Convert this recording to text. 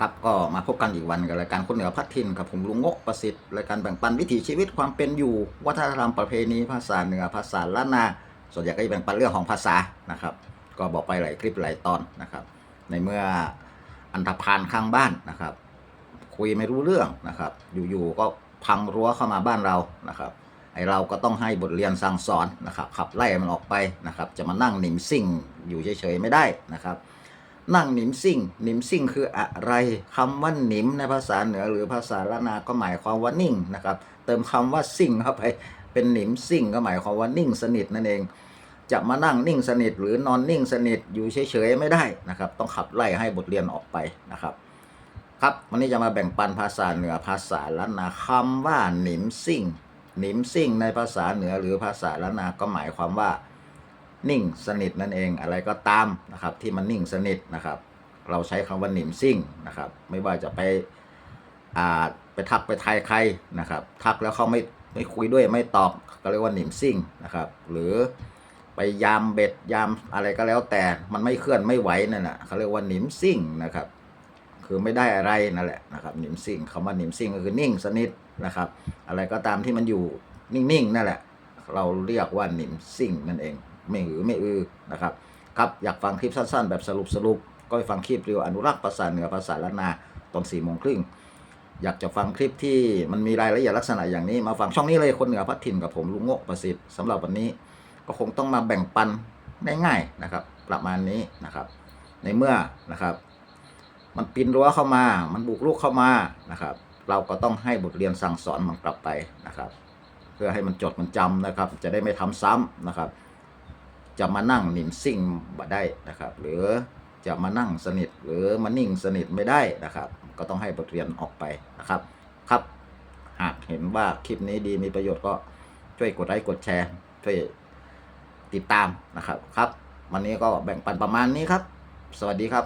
ครับก็มาพบกันอีกวันกับรายการคนเหนือพัดทินกับผมลุงงกประสิทธิ์รายการแบ่งปันวิถีชีวิตความเป็นอยู่ วัฒนธรรมประเพณีภาษาเหนือภาษาล้านนา ส่วนใหญ่ก็จะแบ่งปันเรื่องของภาษานะครับ ก็บอกไปหลายคลิปหลายตอนนะครับ ในเมื่ออันธพาลข้างบ้านนะครับ คุยไม่รู้เรื่องนะครับ อยู่ๆก็พังรั้วเข้ามาบ้านเรานะครับไอเราก็ต้องให้บทเรียนสั่งสอนนะครับขับไล่มันออกไปนะครับ จะมานั่งหนิมซิ่งอยู่เฉยๆไม่ได้นะครับ นั่งหนิมซิ่ง หนิมซิ่งคืออะไรคำว่าหนิมในภาษาเหนือหรือภาษาละนาก็หมายความว่านิ่งนะครับ เติมคำว่าซิ่งเข้าไปเป็นหนิมซิ่งก็หมายความว่านิ่งสนิทนั่นเอง จะมานั่งนิ่งสนิทหรือนอนนิ่งสนิทอยู่เฉยๆไม่ได้นะครับ ต้องขับไล่ให้บทเรียนออกไปนะครับ ครับวันนี้จะมาแบ่งปันภาษาเหนือภาษาล้านาคำว่าหนิมซิ่งหนิมซิ่งในภาษาเหนือหรือภาษาล้านนาก็หมายความว่า นิ่งสนิทนั่นเองอะไรก็ตามนะครับ ที่มันนิ่งสนิทนะครับ เราใช้คำว่าหนิมซิ่งนะครับ ไม่ว่าจะไปอ่าไปทักไปทายใครนะครับ ทักแล้วเขาไม่ไม่คุยด้วยไม่ตอบก็เรียกว่าหนิมซิ่งนะครับ หรือไปยามเบ็ดยามอะไรก็แล้วแต่มันไม่เคลื่อนไม่ไหวนั่นแหละเขาเรียกว่าหนิมซิ่งนะครับ คือไม่ได้อะไรนั่นแหละนะครับหนิมซิ่งคำว่าหนิมซิ่งก็คือนิ่งสนิทนะครับ อะไรก็ตามที่มันอยู่นิ่งๆนั่นแหละ เราเรียกว่าหนิมซิ่งนั่นเอง ไม่หือไม่อือนะครับครับอยากฟังคลิปสั้นๆ แบบสรุปสรุปก็ไปฟังคลิปเรียวอนุรักษ์ภาษาเหนือภาษาล้านนาตอนสี่โมงครึ่งอยากจะฟังคลิปที่มันมีรายละเอียดลักษณะอย่างนี้มาฟังช่องนี้เลยคนเหนือพัดถิ่นกับผมลุงโงกประสิทธิ์สำหรับวันนี้ก็คงต้องมาแบ่งปันง่ายนะครับ ประมาณนี้นะครับ ในเมื่อนะครับ มันปีนรั้วเข้ามา มันบุกรุกเข้ามานะครับ เราก็ต้องให้บทเรียนสั่งสอนมันกลับไปนะครับ เพื่อให้มันจดมันจำนะครับ จะได้ไม่ทำซ้ำนะครับ จะมานั่งนิ่มซิ่งบ่ได้นะครับ หรือจะมานั่งสนิทหรือมานิ่งสนิทไม่ได้นะครับ ก็ต้องให้บทเรียนออกไปนะครับ ครับ หากเห็นว่าคลิปนี้ดีมีประโยชน์ก็ช่วยกดไลค์กดแชร์ช่วยติดตามนะครับครับ วันนี้ก็แบ่งปันประมาณนี้ครับ สวัสดีครับ